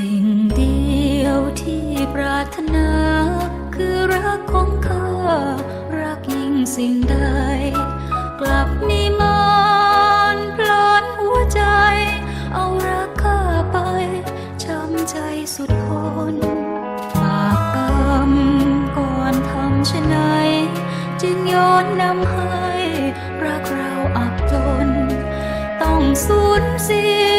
สิ่งเดียวที่ปรารถนา คือรักของข้า รักยิ่งสิ่งใด กลับมีมานพลานหัวใจ เอารักข้าไปช้ำใจสุดทนบาปกรรมก่อนทำชะไหน จึงย้อนนำให้ รักเราอับจน ต้องสูญเสีย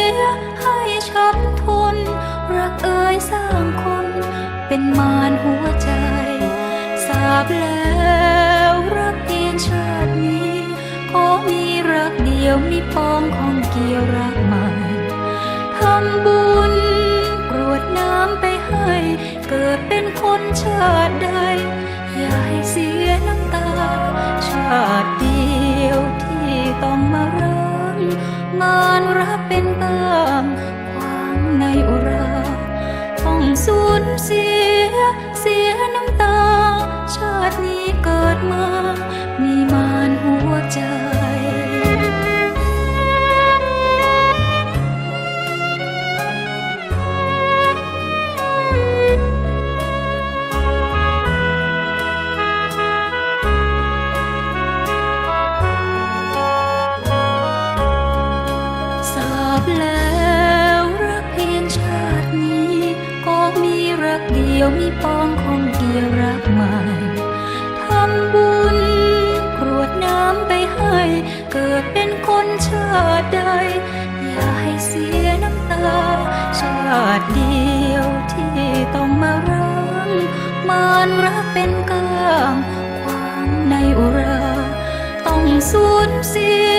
าบแล้วรักเพียงชาตินี้ ขอมีรักเดียวมีปองของเกี่ยวรักใหม่ทำบุญกรวดน้ำไปให้ เกิดเป็นคนชาติใด อย่าให้เสียน้ำตา ชาติเดียวที่ต้องมารังงานรักเป็นตามควางในอุรา ต้องสูญเสียเสีย กี่ยทำบุญกรวดน้ำไปให้ เกิดเป็นคนชาติใด อย่าให้เสียน้ำตา ชาติเดียวที่ต้องมารังมานรักเป็นกลาง ความในอุรา ต้องสูญเสีย